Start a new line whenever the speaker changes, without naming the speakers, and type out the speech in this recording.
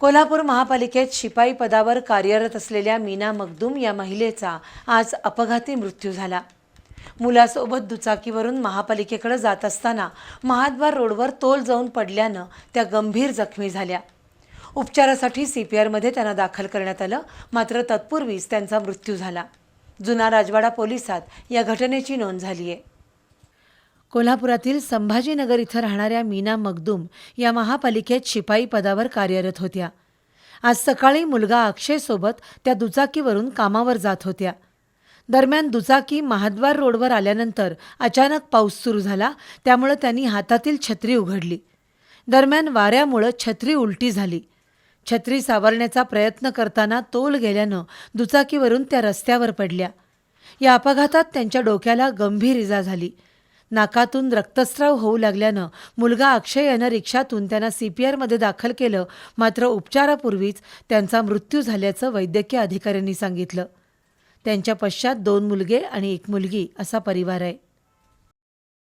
कोल्हापूर महापालिकेत शिपाई पदावर कार्यरत असलेल्या मीना मगदूम या महिलेचा आज अपघाती मृत्यू झाला. मुलासोबत दुचाकीवरून महापालिकेकडे जात असताना महाद्वार रोडवर तोल जाऊन पडल्यानं त्या गंभीर जखमी झाल्या. उपचारासाठी सी पी आरमध्ये त्यांना दाखल करण्यात आलं मात्र तत्पूर्वीच त्यांचा मृत्यू झाला. जुना राजवाडा पोलिसात या घटनेची नोंद झाली आहे कोल्हापुरातील संभाजीनगर इथं राहणाऱ्या मीना मगदूम या महापालिकेत शिपाई पदावर कार्यरत होत्या. आज सकाळी मुलगा अक्षयसोबत त्या दुचाकीवरून कामावर जात होत्या. दरम्यान दुचाकी महाद्वार रोडवर आल्यानंतर अचानक पाऊस सुरू झाला त्यामुळं त्यांनी हातातील छत्री उघडली. दरम्यान वाऱ्यामुळं छत्री उलटी झाली. छत्री सावरण्याचा प्रयत्न करताना तोल गेल्यानं दुचाकीवरून त्या रस्त्यावर पडल्या. या अपघातात त्यांच्या डोक्याला गंभीर इजा झाली. नाकातून रक्तस्राव होऊ लागल्यानं मुलगा अक्षय यानं रिक्षातून त्यांना सी पी आरमध्ये दाखल केलं. मात्र उपचारापूर्वीच त्यांचा मृत्यू झाल्याचं वैद्यकीय अधिकाऱ्यांनी सांगितलं. त्यांच्या पश्चात दोन मुलगे आणि एक मुलगी असा परिवार आहे.